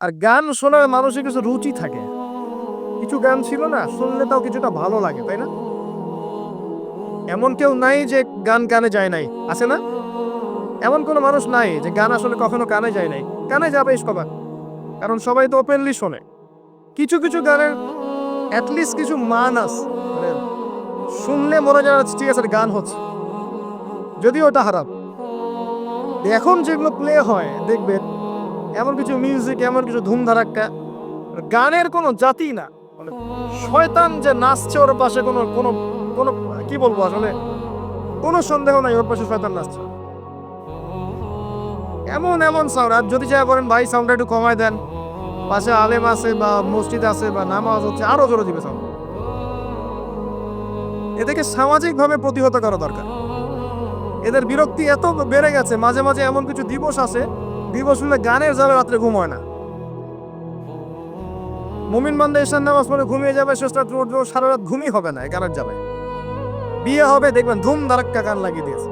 আর গান শোনার মানুষের কিছু রুচি থাকে। কিছু গান ছিল না, শুনলে তাও কিছুটা ভালো লাগে, তাই না? এমন কেউ নাই যে গান কানে যায় নাই, আছে না? এমন কোনো মানুষ নাই যে গান আসলে কখনো কানে যায় নাই। কানে যাবে সবার কারণ সবাই তো ওপেনলি শোনে। কিছু কিছু গানের অ্যাটলিস্ট কিছু মান আছে। মানে শুনলে মনে যায় ঠিক আছে, গান হচ্ছে। যদিও ওটা খারাপ। এখন যেগুলো প্লে হয়, দেখবেন এমন কিছু মিউজিক এমন কিছু ধুমধারাক্কা। গানের কোনো জাতি না। মানে শয়তান যে নাচছে ওর পাশে কোনো কোনো কোনো, কি বলব আসলে? কোনো সন্দেহ নাই, ওর পাশে শয়তান নাচছে। এমন এমন সাউন্ড আর যদি যা করেন, ভাই সাউন্ডটা একটু কমায় দেন। পাশে আলেম আছে বা মসজিদ আছে বা নামাজ হচ্ছে, আরও জোরে দিবে সাউন্ড এদেরকে সামাজিকভাবে প্রতিহত করা দরকার। এদের বিরক্তি এত বেড়ে গেছে, মাঝে মাঝে এমন কিছু দিবস আছে দিবস হলে গানের যাবে রাত্রে ঘুম হয় না। মুমিন বান্দা ঈশান নামাজ পড়ে ঘুমিয়ে যাবে, শেষ রাত সারা রাত ঘুমই হবে না গানের যাবে বিয়ে হবে, দেখবেন ধুম ধারাক্কা গান লাগিয়ে দিয়েছে।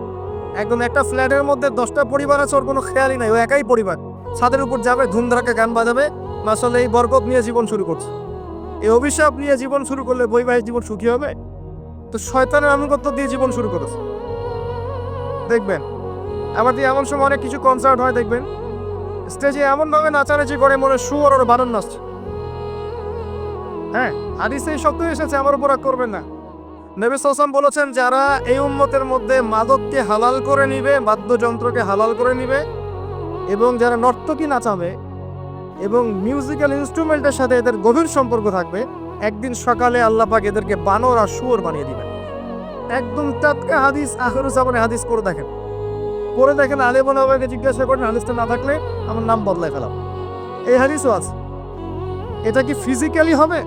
একদম একটা ফ্ল্যাটের মধ্যে দশটা পরিবার আছে, ওর কোনো খেয়ালই নাই, ও একাই পরিবার। ছাদের উপর যাবে ধুম ধারাক্কা গান বাজাবে আসলে এই বরকত নিয়ে জীবন শুরু করছে। এই অভিশাপ নিয়ে জীবন শুরু করলে বৈবাহিক জীবন সুখী হবে? তো শয়তানের আনুগত্য দিয়ে জীবন শুরু করেছে। দেখবেন আবার দিয়ে এমন সময় অনেক কিছু কনসার্ট হয়, দেখবেন। স্টেজে এমন ভাবে নাচানাচি করে মনে সুর ওর বানান নাচছে। হ্যাঁ হাদিসে এই শব্দ এসেছে, আমার উপর করবেন না। নবী সাল্লাম বলেছেন, যারা এই উম্মতের মধ্যে মাদককে হালাল করে নিবে, বাদ্যযন্ত্রকে হালাল করে নিবে, এবং যারা নর্তকী নাচাবে, এবং মিউজিক্যাল ইনস্ট্রুমেন্টের সাথে এদের গভীর সম্পর্ক থাকবে, একদিন সকালে আল্লাহ পাক এদেরকে বানর আর শুয়োর বানিয়ে দিবেন। একদম টাটকা হাদিস আখরুজামানে হাদিস করে দেখেন। করে দেখেন আলেমন আমাকে জিজ্ঞাসা করেন হাদিসটা না থাকলে আমার নাম বদলায় ফেলাম। এই হাদিসও আছে। এটা কি ফিজিক্যালি হবে?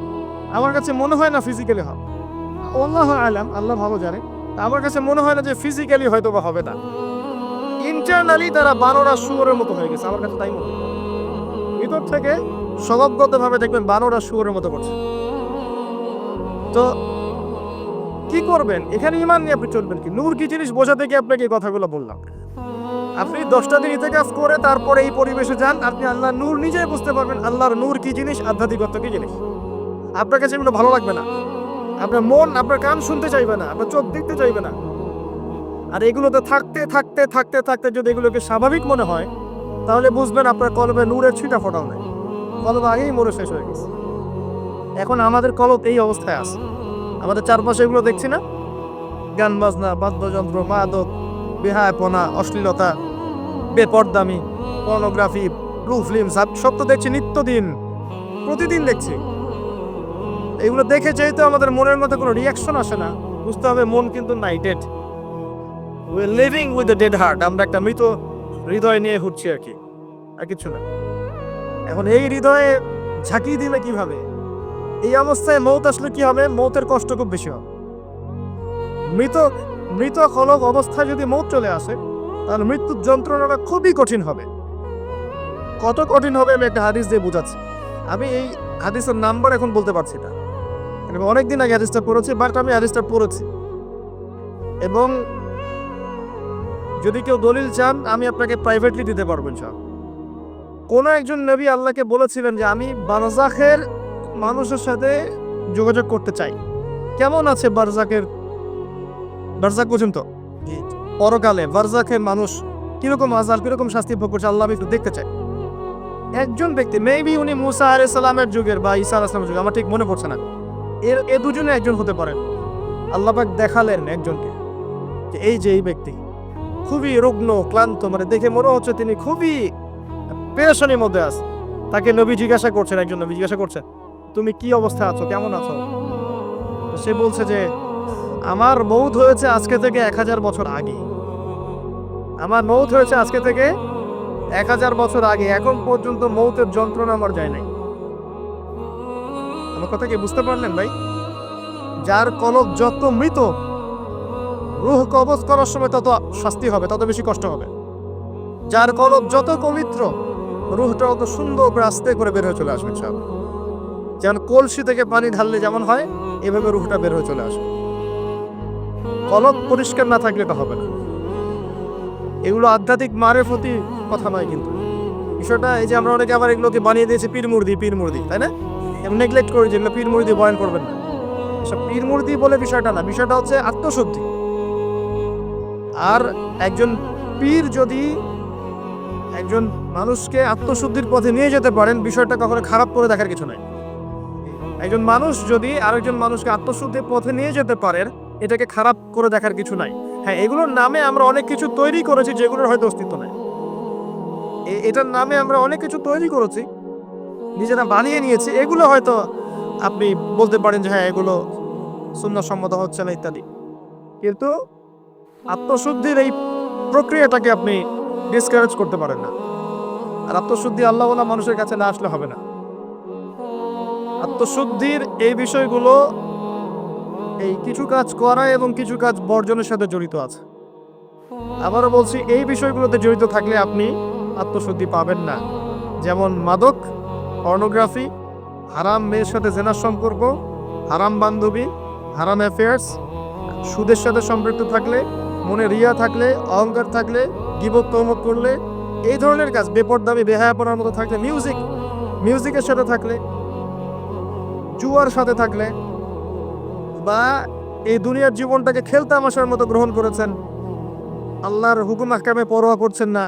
আমার কাছে মনে হয় না ফিজিক্যালি হবে। আল্লাহ আলাম, আল্লাহ ভালো জানে। আমার কাছে মনে হয় না যে ফিজিক্যালি হয়তো বা হবে না। ইন্টারনালি তারা বানরা শুয়োরের মতো হয়ে গেছে, আমার কাছে তাই মনে ভিতর থেকে স্বভাবগতভাবে দেখবেন বানরা শুয়োরের মতো করছে। তো কি করবেন? এখানে ইমান নিয়ে আপনি চলবেন কি? নূর কি জিনিস বোঝাতে গিয়ে আপনাকে এই কথাগুলো বললাম। আপনি দশটা দিন ইতেকাফ করে তারপরে এই পরিবেশে যান, আপনি আল্লাহ নূর নিজেই বুঝতে পারবেন আল্লাহর নূর কি জিনিস, আধ্যাত্মিকত্ব কি জিনিস। আপনার কাছে এগুলো ভালো লাগবে না। আপনার মন, আপনার কান শুনতে চাইবে না, আপনার চোখ দেখতে চাইবে না। আর এগুলোতে থাকতে থাকতে থাকতে থাকতে যদি এগুলোকে স্বাভাবিক মনে হয়, তাহলে বুঝবেন আপনার কলবে নূরের ছিটা ফোটাও নেই। কলব আগেই মরে শেষ হয়ে গেছে। এখন আমাদের কলব এই অবস্থায় আছে। আমাদের চারপাশে এগুলো দেখছি না? গান বাজনা, বাদ্যযন্ত্র, মাদক বেহায়পনা অশ্লীলতা, বেপরদামি পর্নোগ্রাফি ব্লু ফিল্ম সব তো দেখছি নিত্যদিন, প্রতিদিন দেখছি। এগুলো দেখে যেহেতু আমাদের মনের মধ্যে কোনো রিয়াকশন আসে না। বুঝতে হবে মন কিন্তু নাই dead we living with the dead heart আমরা একটা মৃত হৃদয় নিয়ে ঘুরছি আর কি, আর কিছু না। এখন এই হৃদয়ে ঝাঁকিয়ে দিবে কীভাবে? এই অবস্থায় মৌত আসলে কি হবে? মৌতের কষ্ট খুব বেশি হবে। মৃত মৃত খলক অবস্থায় যদি মৌত চলে আসে, তাহলে মৃত্যুর যন্ত্রণাটা খুবই কঠিন হবে। কত কঠিন হবে আমি একটা হাদিস দিয়ে বোঝাচ্ছি। আমি এই হাদিসের নাম্বার এখন বলতে পারছি না। আমি অনেকদিন আগে হাদিসটা পড়েছি বাট আমি হাদিসটা পড়েছি। এবং যদি কেউ দলিল চান, আমি আপনাকে প্রাইভেটলি দিতে পারব ইনশাআল্লাহ। কোনো একজন নবী আল্লাহকে বলেছিলেন যে, আমি বারজাখের মানুষের সাথে যোগাযোগ করতে চাই। কেমন আছে বারজাকের বারজাক পর্যন্ত পরকালে বারজাখের মানুষ কীরকম আজাল, কীরকম শাস্তি ভোগ করছে আল্লাহ আমি একটু দেখতে চাই। একজন ব্যক্তি মেবি উনি মুসা আলাইহিস সালামের যুগের বা ঈসা সালামের যুগের, আমার ঠিক মনে পড়ছে না। এর, এ দুজনে একজন হতে পারেন। আল্লাপাক দেখালেন একজনকে, যে এই যে এই ব্যক্তি খুবই রুগ্ন, ক্লান্ত মানে দেখে মনে হচ্ছে তিনি খুবই পেরেশানির মধ্যে আছে। তাকে নবী জিজ্ঞাসা করছেন, একজন নবী জিজ্ঞাসা করছেন, তুমি কি অবস্থায় আছো? কেমন আছো? সে বলছে যে আমার মৌত হয়েছে আজকে থেকে এক হাজার বছর আগে। আমার মৌত হয়েছে আজকে থেকে এক হাজার বছর আগে। এখন পর্যন্ত মৌতের যন্ত্রণা আমার যায় নাই। আমার কথা কি বুঝতে পারলেন ভাই? যার কলব যত মৃত, রুহ কবজ করার সময় তত শাস্তি হবে, তত বেশি কষ্ট হবে। যার কলব যত পবিত্র, রুহটা অত সুন্দর করে আস্তে করে বের হয়ে চলে আসবে সব যেমন কলসি থেকে পানি ঢাললে যেমন হয়, এভাবে রুহটা বের হয়ে চলে আসবে। কলব পরিষ্কার না থাকলে এটা হবে না। এগুলো আধ্যাত্মিক মারের প্রতি কথা নয় কিন্তু। বিষয়টা এই যে আমরা অনেকে আবার এগুলোকে বানিয়ে দিয়েছি পীর মুর্দি পীর মুর্দি, তাই না? এবং নেগলেক্ট করি যে এগুলো পীর মুর্দি বয়ন করবেন না। সব পীর মুর্দি বলে বিষয়টা না, বিষয়টা হচ্ছে আত্মশুদ্ধি। আর একজন পীর যদি একজন মানুষকে আত্মশুদ্ধির পথে নিয়ে যেতে পারেন, বিষয়টা কখনো খারাপ করে দেখার কিছু নাই। একজন মানুষ যদি আরেকজন মানুষকে আত্মশুদ্ধির পথে নিয়ে যেতে পারেন এটাকে খারাপ করে দেখার কিছু নাই। হ্যাঁ এগুলোর নামে আমরা অনেক কিছু তৈরি করেছি যেগুলোর হয়তো অস্তিত্ব নাই। এটার নামে আমরা অনেক কিছু তৈরি করেছি, নিজেরা বানিয়ে নিয়েছি। এগুলো হয়তো আপনি বলতে পারেন যে হ্যাঁ এগুলো শূন্যসম্মত হচ্ছে না, ইত্যাদি। কিন্তু আত্মশুদ্ধির এই প্রক্রিয়াটাকে আপনি ডিসকারেজ করতে পারেন না। আর আত্মশুদ্ধি আল্লাহ মানুষের কাছে না আসলে হবে না। আত্মশুদ্ধির এই বিষয়গুলো এই কিছু কাজ করা এবং কিছু কাজ বর্জনের সাথে জড়িত আছে। আবারও বলছি, এই বিষয়গুলোতে জড়িত থাকলে আপনি আত্মশুদ্ধি পাবেন না। যেমন মাদক, পর্নোগ্রাফি, হারাম মেয়ের সাথে জেনার সম্পর্ক, হারাম বান্ধবী, হারাম অ্যাফেয়ার্স সুদের সাথে সম্পৃক্ত থাকলে, মনে রিয়া থাকলে, অহংকার থাকলে, গিবত করলে, এই ধরনের কাজ, বেপরদামি, বেহায়াপনার মতো থাকলে মিউজিক মিউজিকের সাথে থাকলে, জুয়ার সাথে থাকলে বা এই দুনিয়ার জীবনটাকে খেলতামাশার মতো গ্রহণ করেছেন, আল্লাহর হুকুম আহকামে পরোয়া করছেন না।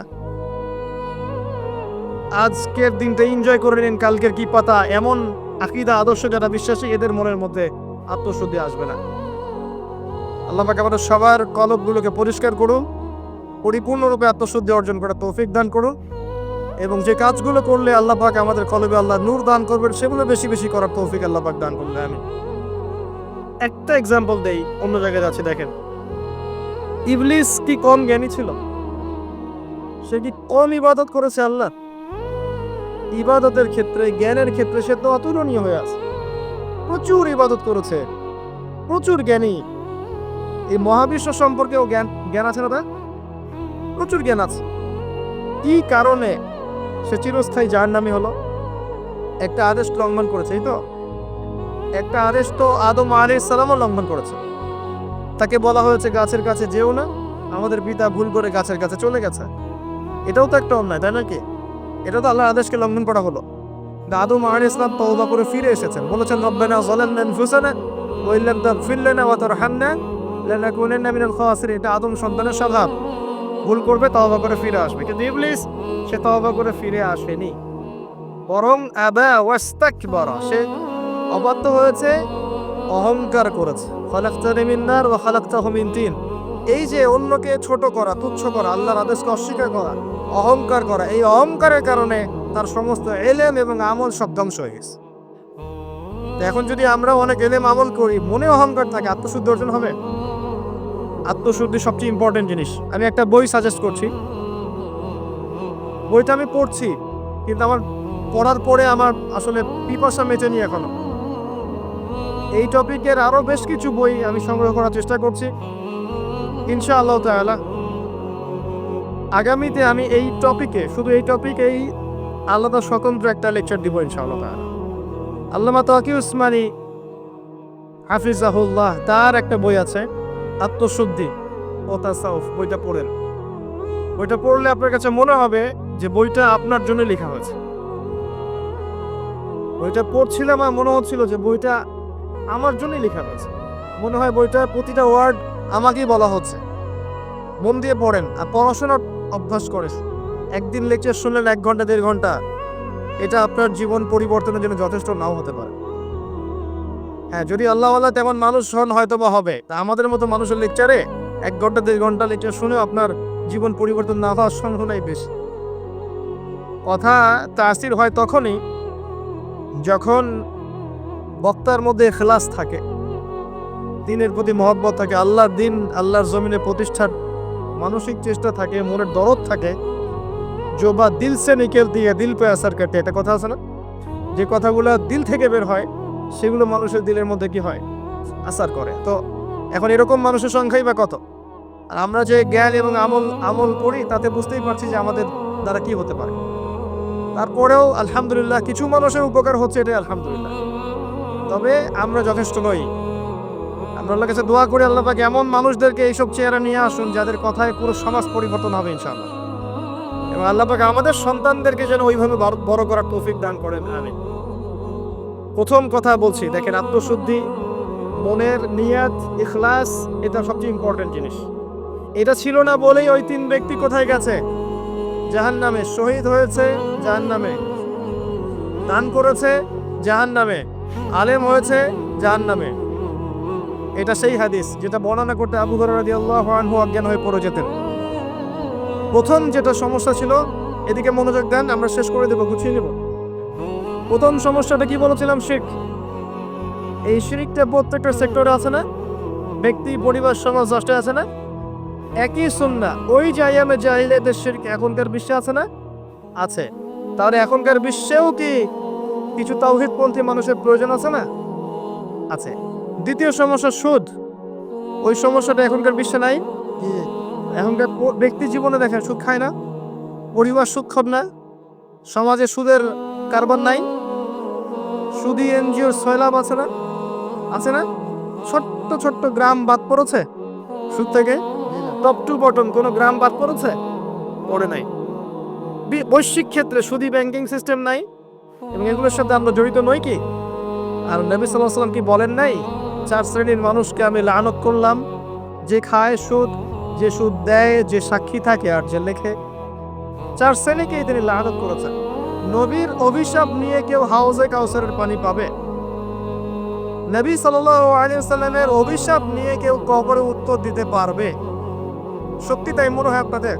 আজকের দিনটা এনজয় করে নিন, কালকের কি পাতা, এমন আকিদা, আদর্শ যারা বিশ্বাসী, এদের মনের মধ্যে আত্মশুদ্ধি আসবে না। আল্লাহ পাক আমাদের সবার কলবগুলোকে পরিষ্কার করুন, পরিপূর্ণরূপে আত্মশুদ্ধি অর্জন করার তৌফিক দান করুন, এবং যে কাজগুলো করলে আল্লাহ পাক আমাদের কলবে আল্লাহ নূর দান করবেন, সেগুলো বেশি বেশি করার তৌফিক আল্লাহ পাক দান করলে আমি একটা এক্সাম্পল দেই, অন্য জায়গায় যাচ্ছে, দেখেন। ইবলিস কি কম জ্ঞানী ছিল? সে কি কম ইবাদত করেছে আল্লাহ? ইবাদতের ক্ষেত্রে, জ্ঞানের ক্ষেত্রে সে তো অতুলনীয় হয়ে আছে। প্রচুর ইবাদত করেছে। প্রচুর জ্ঞানী। এই মহাবিশ্ব সম্পর্কেও জ্ঞান জ্ঞান আছে না প্রচুর জ্ঞান আছে। কি কারণে সে চিরস্থায়ী যার নামে হলো? একটা আদেশ লঙ্ঘন করেছে, এই তো? একটা আদেশ তো আদম আলী সালামও লঙ্ঘন করেছে। তাকে বলা হয়েছে, গাছের কাছে যেও না, আমাদের পিতা ভুল করে গাছের কাছে চলে গেছে। এটাও তো একটা অন্যায়, তাই নাকি এটা তো আল্লাহর আদেশকে লঙ্ঘন করা হলো। আদম আলী ইসলাম তওবা করে ফিরে এসেছেন। বলেছেন, রব্বানা যালামনা আনফুসানা ওয়া ইল্লাম তাগফির লানা ওয়া তারহামনা লানাকুনান্না মিনাল খাসিরিন। এটা আদম সন্তানের স্বভাব। ভুল করবে, তওবা করে ফিরে আসবে। কিন্তু ইবলিস, সে তওবা করে ফিরে আসেনি। বরং আবা ওয়াস্তাকবারা, সে অবাধ্য হয়েছে, অহংকার করেছে। খালাকতানি মিন নার ওয়া খালাকতাহু মিন তিন। এই যে অন্যকে ছোট করা, তুচ্ছ করা, আল্লাহর আদেশকে অস্বীকার করা, অহংকার করা, এই অহংকারের কারণে তার সমস্ত এলেম এবং আমল সব ধ্বংস হয়ে গেছে। এখন যদি আমরা অনেক এলেম আমল করি, মনে অহংকার থাকে, আত্মশুদ্ধি অর্জন হবে? আত্মশুদ্ধি সবচেয়ে ইম্পর্টেন্ট জিনিস। আমি একটা বই সাজেস্ট করছি। বইটা আমি পড়ছি, কিন্তু আমার পড়ার পরে আমার আসলে পিপাসা মেটেনি এখনও। এই টপিকের আরও বেশ কিছু বই আমি সংগ্রহ করার চেষ্টা করছি। ইনশা ইনশাআল্লাহ তাআলা। আগামীতে আমি এই টপিকে, শুধু এই টপিকেই আলাদা স্বতন্ত্র একটা লেকচার দিব ইনশাআল্লাহ তাআলা। আল্লামা তাকি উসমানী, হাফিজাহুল্লাহ, তার একটা বই আছে, আত্মশুদ্ধি ও তাসাউফ, বইটা পড়েন। বইটা পড়লে আপনার কাছে মনে হবে যে বইটা আপনার জন্য লেখা হয়েছে। বইটা পড়ছিলাম আর মনে হচ্ছিল যে বইটা আমার জন্যই লেখা হয়েছে মনে হয় বইটার প্রতিটা ওয়ার্ড আমাকেই বলা হচ্ছে। মন দিয়ে পড়েন আর পড়াশোনার অভ্যাস করে একদিন লেকচার শুনলেন এক ঘণ্টা, দেড় ঘণ্টা। এটা আপনার জীবন পরিবর্তনের জন্য যথেষ্ট, নাও হতে পারে। হ্যাঁ যদি আল্লাহ আল্লাহ তেমন মানুষ হন হয়তো বা হবে। তা আমাদের মতো মানুষের লেকচারে এক ঘণ্টা, দেড় ঘণ্টা লেকচার শুনেও আপনার জীবন পরিবর্তন না হওয়ার সম্ভাবনাই বেশি। কথা তাসির হয় তখনই যখন বক্তার মধ্যে এখলাস থাকে। দিনের প্রতি মহব্বত থাকে, আল্লাহর দিন, আল্লাহর জমিনে প্রতিষ্ঠার মানসিক চেষ্টা থাকে, মনের দরদ থাকে। জো বা দিল সে নিকেল দিয়ে দিল পে আসার কাটে এটা কথা আছে না? যে কথাগুলো দিল থেকে বের হয়, সেগুলো মানুষের দিলের মধ্যে কি হয়? আসার করে। তো এখন এরকম মানুষের সংখ্যাই বা কত? আর আমরা যে জ্ঞান এবং আমল আমল করি, তাতে বুঝতেই পারছি যে আমাদের দ্বারা কি হতে পারে। তারপরেও আলহামদুলিল্লাহ, কিছু মানুষের উপকার হচ্ছে এটাই আলহামদুলিল্লাহ। তবে আমরা যথেষ্ট নই। আমরা আল্লাহর কাছে দোয়া করি, আল্লাহ পাক এমন মানুষদেরকে এইসব চেয়ারে নিয়ে আসুন যাদের কথায় পুরো সমাজ পরিবর্তন হবে ইনশাআল্লাহ। এবং আল্লাহ পাক আমাদের সন্তানদেরকে যেন ওইভাবে বড় করার তৌফিক দান করেন আমি প্রথম কথা বলছি, দেখেন আত্মশুদ্ধি, মনের নিয়াত, ইখলাস, এটা সবচেয়ে ইম্পর্টেন্ট জিনিস। এটা ছিল না বলেই ওই তিন ব্যক্তি কোথায় গেছে? জাহান নামে শহীদ হয়েছে জাহান নামে দান করেছে জাহান নামে আলেম হয়েছে যার নামে এটা সেই হাদিস যেটা বর্ণনা করতে আবু হরাদি আল্লাহ আনহু অজ্ঞান হয়ে পড়ে যেতেন। প্রথম যেটা সমস্যা ছিল, এদিকে মনোযোগ দেন, আমরা শেষ করে দেবো, গুছিয়ে নেব। প্রথম সমস্যাটা কি বলেছিলাম শিখ এই শিরিকটা প্রত্যেকটা সেক্টরে আছে না? ব্যক্তি, পরিবার, সমাজ, রাষ্ট্রে আছে না? একই সুন্না, ওই জায়ামে জাহিলেদের শিরক এখনকার বিশ্বে আছে না? আছে। তাহলে এখনকার বিশ্বেও কি কিছু তাওহিদপন্থী মানুষের প্রয়োজন আছে না? আছে। দ্বিতীয় সমস্যা সুদ। ওই সমস্যাটা এখনকার বিশ্বে নাই। এখনকার ব্যক্তি জীবনে দেখেন সুদ খায় না। পরিবার খাব না। সমাজে সুদের কারবার নাই। সুদি এনজিওর সয়লাভ আছে না? আছে না? ছোট্ট ছোট্ট গ্রাম বাদ পড়েছে সুদ থেকে? টপ টু বটম কোনো গ্রাম বাদ পড়েছে? পড়ে নাই। বৈশ্বিক ক্ষেত্রে সুদি ব্যাংকিং সিস্টেম নাই। এবং এগুলোর সাথে আমরা জড়িত নই কি? আর নবী সাল্লাহ সাল্লাম কি বলেন নাই? চার শ্রেণির মানুষকে আমি লানত করলাম। যে খায় সুদ, যে সুদ দেয়, যে সাক্ষী থাকে আর যে লেখে। চার শ্রেণীকেই তিনি লানত করেছেন। নবীর অভিশাপ নিয়ে কেউ হাউজে কাউসারের পানি পাবে। নবী সাল্লামের অভিশাপ নিয়ে কেউ কবরে উত্তর দিতে পারবে। সত্যি তাই মনে হয় আপনাদের?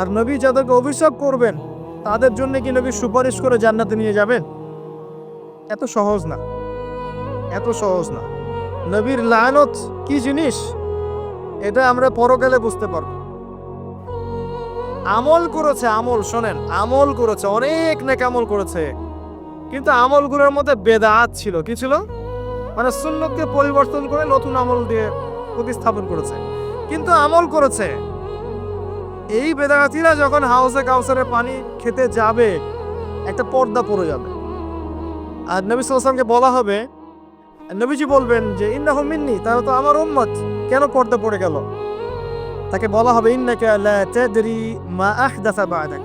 আর নবী যাদেরকে অভিশাপ করবেন তাদের জন্য কি নবী সুপারিশ করে জান্নাতে নিয়ে যাবেন? এত সহজ না। এত সহজ না। নবীর লানত কি জিনিস? এটা আমরা পরকালে বুঝতে পারব। আমল করেছে আমল, শোনেন, আমল করেছে, অনেক নেক আমল করেছে। কিন্তু আমলগুলোর মধ্যে বেদাত ছিল। কি ছিল? মানে সুন্নতকে পরিবর্তন করে নতুন আমল দিয়ে প্রতিস্থাপন করেছে। কিন্তু আমল করেছে। এই বেদাতিরা যখন হাউসে কাউসারে পানি খেতে যাবে, একটা পর্দা পড়ে যাবে। আর নবী সাল্লামকে বলা হবে, নবীজি বলবেন যে ইন্নাহ মিন্নি, তারা তো আমার উম্মত, কেন পর্দা পড়ে গেল? তাকে বলা হবে, ইন্নাকা লা তাদরি মা আহদাসা বা'দাক।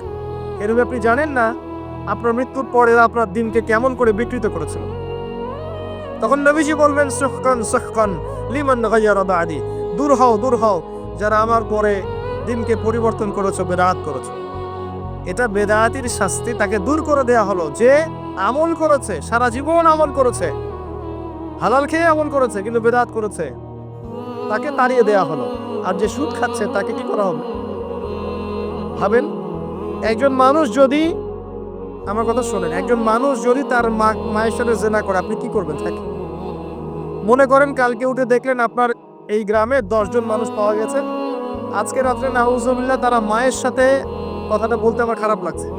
এরূপে আপনি জানেন না, আপনার মৃত্যুর পরে আপনার দিনকে কেমন করে বিকৃত করেছিল। তখন নবীজি বলবেন, সুহকান সুহকান, লিমান গাইয়ারা বাদি। দূর হও দূর হও, যারা আমার পরে দিনকে পরিবর্তন করেছ বেদাত করেছ। এটা বেদাতির শাস্তি, তাকে দূর করে দেয়া হলো। যে আমল করেছে, সারা জীবন আমল করেছে, হালাল খেয়ে আমল করেছে, কিন্তু বেদাত করেছে, তাকে তাড়িয়ে দেয়া হলো। আর যে সুদ খাচ্ছে, তাকে কি করা হবে? ভাবেন, একজন মানুষ যদি, আমার কথা শোনেন, একজন মানুষ যদি তার মা, মায়ের সাথে জেনা করে, আপনি কি করবেন? তাকে মনে করেন, কালকে উঠে দেখলেন আপনার এই গ্রামে দশজন মানুষ পাওয়া গেছে। আজকে রাত্রে নাউজুবিল্লাহ তারা মায়ের সাথে কথাটা বলতে আমার খারাপ লাগছে।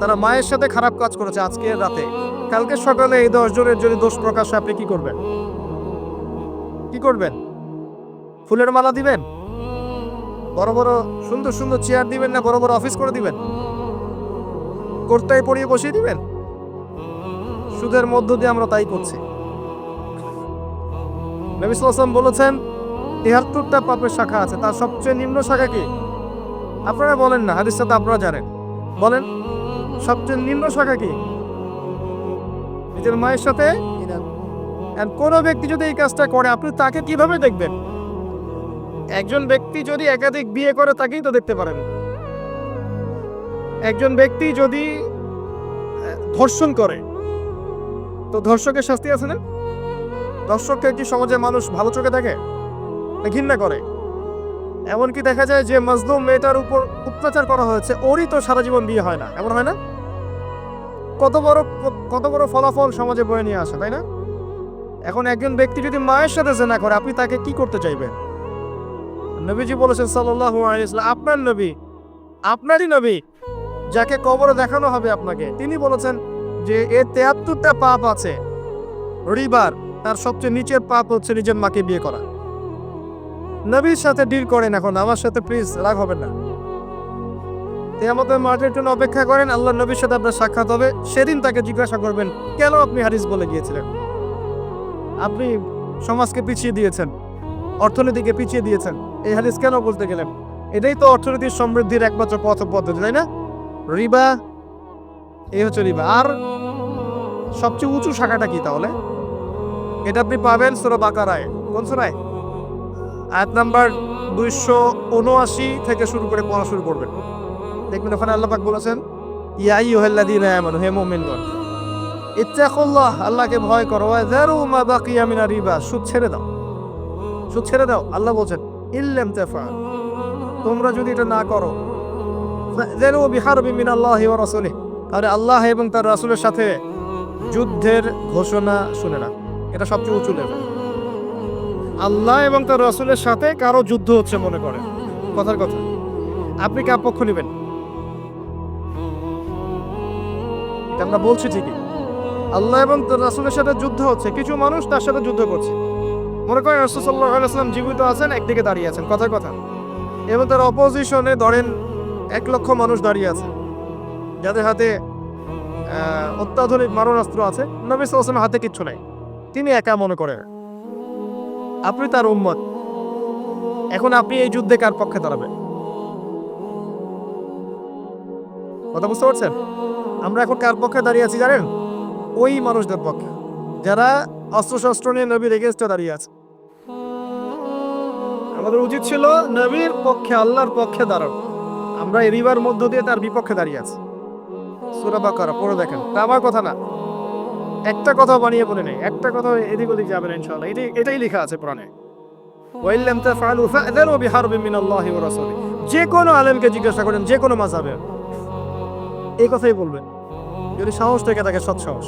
তারা মায়ের সাথে খারাপ কাজ করেছে আজকে রাতে। কালকে সকালে এই দশজনের যদি দোষ প্রকাশ আপনি কি করবেন? কি করবেন? ফুলের মালা দিবেন? বড় বড় সুন্দর সুন্দর চেয়ার দিবেন না বড় বড় অফিস করে দিবেন? কোর্টায় পড়িয়ে বসিয়ে দিবেন? সুদের মধ্য দিয়ে আমরা তাই করছি। নবী সাল্লাল্লাহু বলেছেন তিয়াত্তরটা পাপের শাখা আছে, তার সবচেয়ে নিম্ন শাখা কি? আপনারা বলেন না, হাদিসটা তো আপনারা জানেন। বলেন, সবচেয়ে নিম্ন শাখা কি? নিজের মায়ের সাথে কোনো ব্যক্তি যদি এই কাজটা করে, আপনি তাকে কীভাবে দেখবেন? একজন ব্যক্তি যদি একাধিক বিয়ে করে, তাকেই তো দেখতে পারেন। একজন ব্যক্তি যদি ধর্ষণ করে, তো ধর্ষকের শাস্তি আছে না? ধর্ষককে কি সমাজে মানুষ ভালো চোখে দেখে? ঘৃণা করে। এমনকি দেখা যায় যে মজলুম মেয়েটার উপর অত্যাচার করা হয়েছে, ওরই তো সারা জীবন বিয়ে হয় না। এমন হয় না? কত বড় কত বড় ফলাফল সমাজে বয়ে নিয়ে আসে, তাই না? এখন একজন ব্যক্তি যদি মায়ের সাথে জেনা করে, আপনি তাকে কি করতে চাইবেন? নবীজি বলেছেন আলাইহি আপনার নবী, আপনারই নবী, যাকে কবরে দেখানো হবে আপনাকে। তিনি বলেছেন যে এর তেয়াত্তরটা পাপ আছে। রিবার, তার সবচেয়ে নিচের পাপ হচ্ছে নিজের মাকে বিয়ে করা। নবীর সাথে ডিল করেন এখন। আমার সাথে প্লিজ রাগ হবেন না। তেয়ামতের মাঠের জন্য অপেক্ষা করেন আল্লাহ নবীর সাথে আপনার সাক্ষাৎ হবে। সেদিন তাকে জিজ্ঞাসা করবেন, কেন আপনি হারিস বলে গিয়েছিলেন? আপনি সমাজকে পিছিয়ে দিয়েছেন, অর্থনীতিকে পিছিয়ে দিয়েছেন। এই হাদিস কেন বলতে গেলেন? এটাই তো অর্থনীতির সমৃদ্ধির একমাত্র পথ পদ্ধতি, তাই না? রিবা, এই হচ্ছে রিবা। আর সবচেয়ে উঁচু শাখাটা কি তাহলে? এটা আপনি পাবেন সুরা বাকারায়। কোন সুরায়? আয়াত নাম্বার দুইশো উনআশি থেকে শুরু করে পড়া শুরু করবেন। দেখবেন ওখানে আল্লাহ পাক বলেছেন ইয়াই ওহেল্লাদিন আমানু, হে মুমিনগণ, ইত্তাকুল্লাহ, আল্লাহকে ভয় করো মা বাকিয়া মিনা রিবা, সুদ ছেড়ে দাও, সুদ ছেড়ে দাও। আল্লাহ বলছেন, ইল্লাম তাফআল, তোমরা যদি এটা না করো ফাযারু বিহারবি মিনাল্লাহি ওয়া রাসূলিহি আরে আল্লাহ এবং তার রাসূলের সাথে যুদ্ধের ঘোষণা শুনে না এটা সবচেয়ে উঁচু লেভেল আল্লাহ এবং তার রসুলের সাথে কারও যুদ্ধ হচ্ছে মনে করেন। কথার কথা। আপনি কার পক্ষ নেবেন? আমরা বলছি ঠিকই। আল্লাহ এবং রাসূলের সাথে যুদ্ধ হচ্ছে। কিছু মানুষ তার সাথে যুদ্ধ করছে। মনে করেন রাসূল সাল্লাল্লাহু আলাইহি জীবিত আছেন, একদিকে দাঁড়িয়ে আছেন। কথার কথা। এবং তার অপোজিশনে ধরেন এক লক্ষ মানুষ দাঁড়িয়ে আছে। যাদের হাতে অত্যাধুনিক মারণাস্ত্র আছে। নবী সাল্লাল্লাহু হাতে কিচ্ছু নাই। তিনি একা মনে করেন। আপনি তার উম্মত। এখন আপনি এই যুদ্ধে কার পক্ষে দাঁড়াবেন? কথা বুঝতে পারছেন? আমরা এখন কার পক্ষে দাঁড়িয়ে আছি জানেন? ওই মানুষদের পক্ষে, যারা অস্ত্রশস্ত্র নিয়ে নবীর এগেনস্টে দাঁড়িয়ে আছে। আমাদের উচিত ছিল নবীর পক্ষে, আল্লাহর পক্ষে দাঁড়ানো। আমরা এই রিবার মধ্য দিয়ে তার বিপক্ষে দাঁড়িয়ে আছি। সুরা বাকারা, পড়ে দেখেন। তা আমার কথা না। একটা কথা বানিয়ে বলে নেই, একটা কথা এদিক ওদিক যাবে না ইনশাআল্লাহ। এটাই এটাই লেখা আছে পুরাণে ওয়াইল্লাম তাফআলু ফা'যারু বিহারবি মিনাল্লাহি ওয়া রাসূলি যে কোনো আলেমকে জিজ্ঞাসা করেন, যে কোনো মাযহাবে এই কথাই বলবেন। যদি সাহস থেকে থাকে সৎ সাহস।